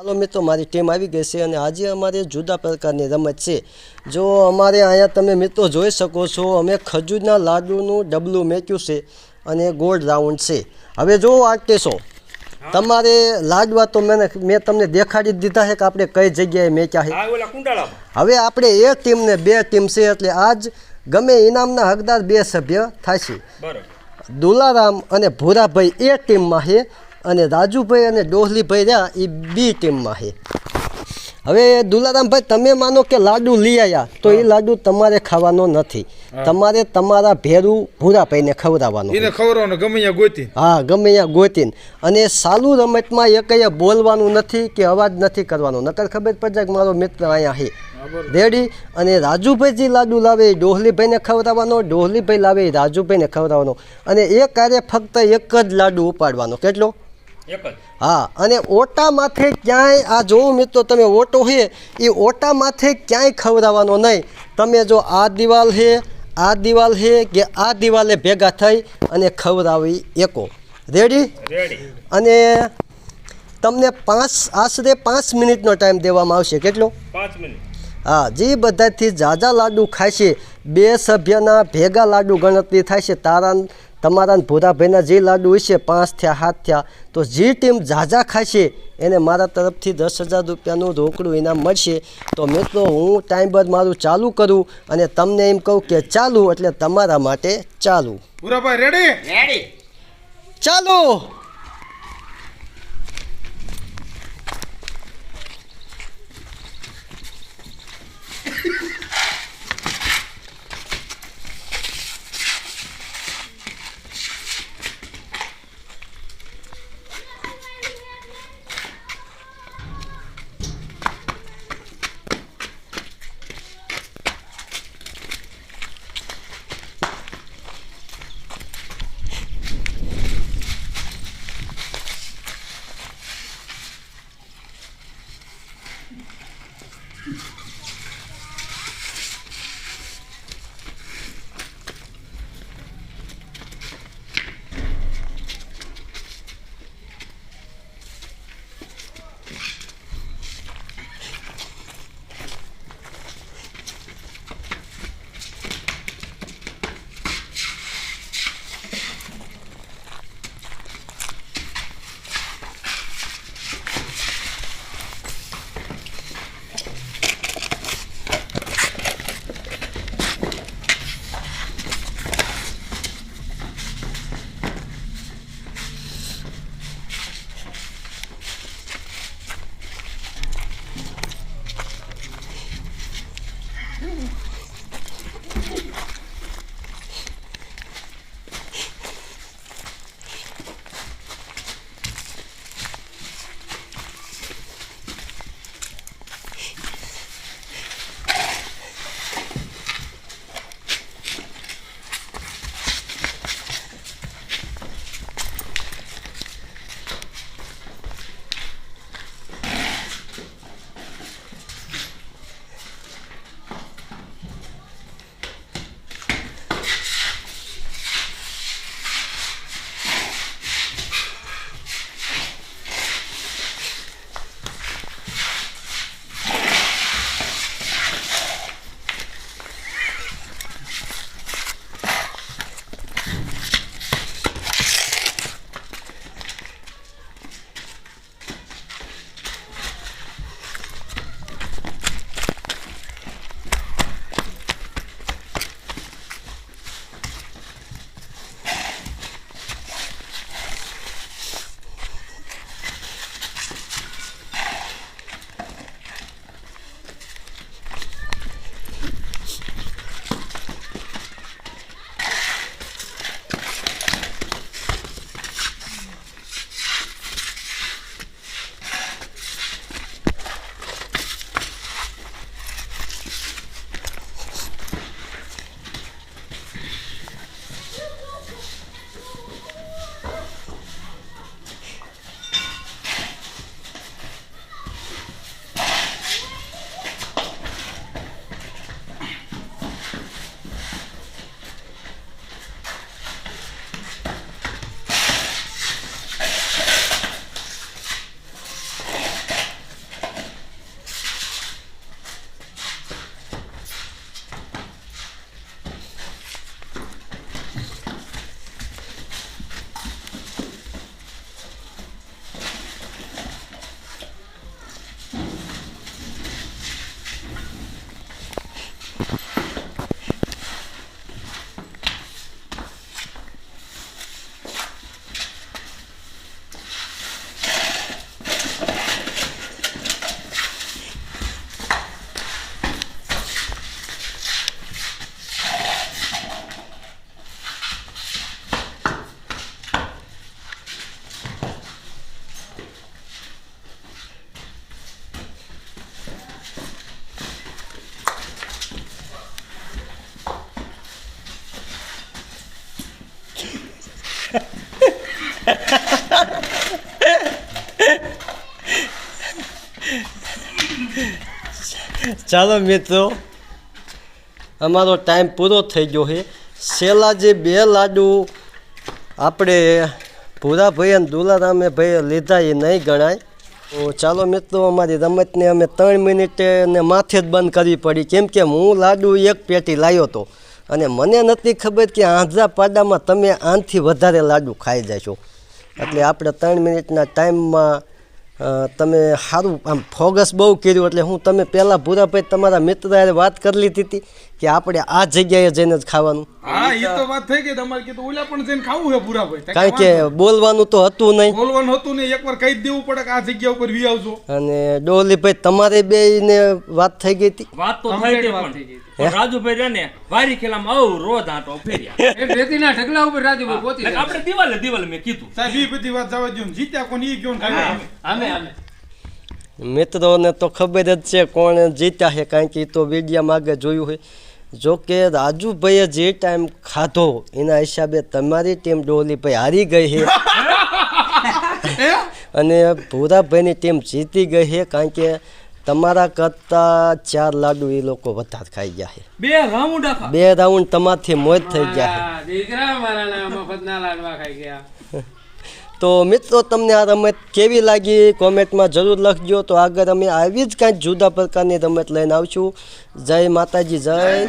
ચાલો મિત્રો મારી ટીમ આવી ગઈ છે અને આજે અમારે જુદા પ્રકારની રમત છે. જો અમારે અહીંયા તમે મિત્રો જોઈ શકો છો અમે ખજૂરના લાડુનું ડબલું મેક્યું છે અને ગોળ રાઉન્ડ છે. હવે જો આર્ટિસ્ટો તમારે લાડવા તો મેં મેં તમને દેખાડી દીધા છે કે આપણે કઈ જગ્યાએ મેચ્યા છે. હવે આપણે એક ટીમને બે ટીમ છે એટલે આજ ગમે ઇનામના હકદાર બે સભ્ય થશે છે. દુલારામ અને ભૂરાભાઈ એ ટીમમાં છે. અને રાજુભાઈ અને ડોહલીભાઈ રહ્યા એ બી ટીમમાં છે. હવે દુલારામભાઈ તમે માનો કે લાડુ લઈ આવ્યા તો એ લાડુ તમારે ખાવાનો નથી. તમારે તમારા ભેરું ભૂરાભાઈને ખવડાવવાનું એને ખવડાવવાનું ગમે અહીંયા ગોતી. હા ગમે ત્યાં ગોતીને. અને સાલુ રમતમાં એક બોલવાનું નથી કે અવાજ નથી કરવાનો. નકર ખબર પડે કે મારો મિત્ર અહીંયા છે. રેડી? અને રાજુભાઈ જે લાડુ લાવે એ ડોહલીભાઈને ખવડાવવાનો ડોહલીભાઈ લાવે એ રાજુભાઈને ખવડાવવાનો. અને એ કાર્ય ફક્ત એક જ લાડુ ઉપાડવાનો. કેટલો? હા અને ઓટા માથે ક્યાંય આ જોવું મિત્રો તમે ઓટો છે એ ઓટા માથે ક્યાંય ખવડાવવાનો નહીં. તમે જો આ દિવાલ છે આ દિવાલ છે કે આ દિવાલે ભેગા થઈ અને ખવડાવી એકો. રેડી અને તમને પાંચ આશરે પાંચ મિનિટનો ટાઈમ દેવામાં આવશે. કેટલો? પાંચ મિનિટ. હા જે બધાથી ઝાઝા લાડુ ખાશે બે સભ્યના ભેગા લાડુ ગણતરી થાય છે તારા તમારા ભૂરાભાઈના જે લાડુ હશે પાંચ થયા સાત થયા તો જે ટીમ ઝાઝા ખાશે એને મારા તરફથી દસ હજાર રૂપિયાનું રોકડું ઇનામ મળશે. તો મિત્રો હું ટાઈમ બાદ મારું ચાલુ કરું અને તમને એમ કહું કે ચાલુ એટલે તમારા માટે ચાલુ. ભૂરાભાઈ રેડી રેડી ચાલો! ચાલો મિત્રો, અમારો ટાઈમ પૂરો થઈ ગયો છે. છેલ્લા જે બે લાડુ આપણે ભૂરાભાઈ અને દુલારામે ભાઈ લીધા એ નહીં ગણાય. તો ચાલો મિત્રો, અમારી રમતને અમે ત્રણ મિનિટે ને માથે જ બંધ કરવી પડી. કેમ કે હું લાડુ એક પેટી લાવ્યો હતો. અને મને નથી ખબર કે આંધ્રા પાડામાં તમે આનથી વધારે લાડુ ખાઈ જાય છો એટલે આપણે ત્રણ મિનિટના ટાઈમમાં તમે સારું, આમ ફોગસ બહુ કર્યું એટલે હું, તમે પહેલાં ભૂરાભાઈ તમારા મિત્ર વાત કરી લીધી હતી. કે આપણે આ જગ્યાએ જઈને જ ખાવાનું. હા એ તો વાત થઈ ગઈ. તમારે કીધું ઓલા પણ જઈને ખાવું છે પૂરા ભાઈ. કારણ કે બોલવાનું તો હતું નહીં. બોલવાનું હતું ને એકવાર કહી દેવું પડે કે આ જગ્યા ઉપર વી આવજો. અને ડોલીભાઈ તમારે બે ને વાત થઈ ગઈ હતી? વાત તો થઈ ગઈ પણ પણ રાજુભાઈ રહ્યા વારી ખેલામાં આવું રોજ આંટો ફેર્યા. એ રેતીના ઢગલા ઉપર રાજુભાઈ પહોંચી આપણે દિવાલે દિવાલે મેં કીધું. સાહેબ એ બધી વાત જવા દો જીત્યા કોણ ઈ કયો ને ખાઈ અમે અમે. મિત્રોને તો ખબર જ છે કોણ જીત્યા છે કારણ કે એ તો વિડીયામાં આગળ જોયું હોય. જો કે રાજુભાઈએ જે ટાઈમ ખાધો એના હિસાબે તમારી ટીમ ડોલીભાઈ હારી ગઈ છે. અને ભૂરાભાઈની ટીમ જીતી ગઈ છે કારણ કે તમારા કરતા ચાર લાડુ એ લોકો વધારે ખાઈ ગયા છે. બે રાઉન્ડ બે રાઉન્ડ તમારથી મોજ થઈ ગયા છે. દીકરા મારા મફતના લાડવા ખાઈ ગયા. તો મિત્રો, તમને આ રમત કેવી લાગી? કોમેન્ટમાં જરૂર લખજો. તો આગળ અમે આવી જ કાંઈક જુદા પ્રકારની રમત લઈને આવશું. જય માતાજી, જય.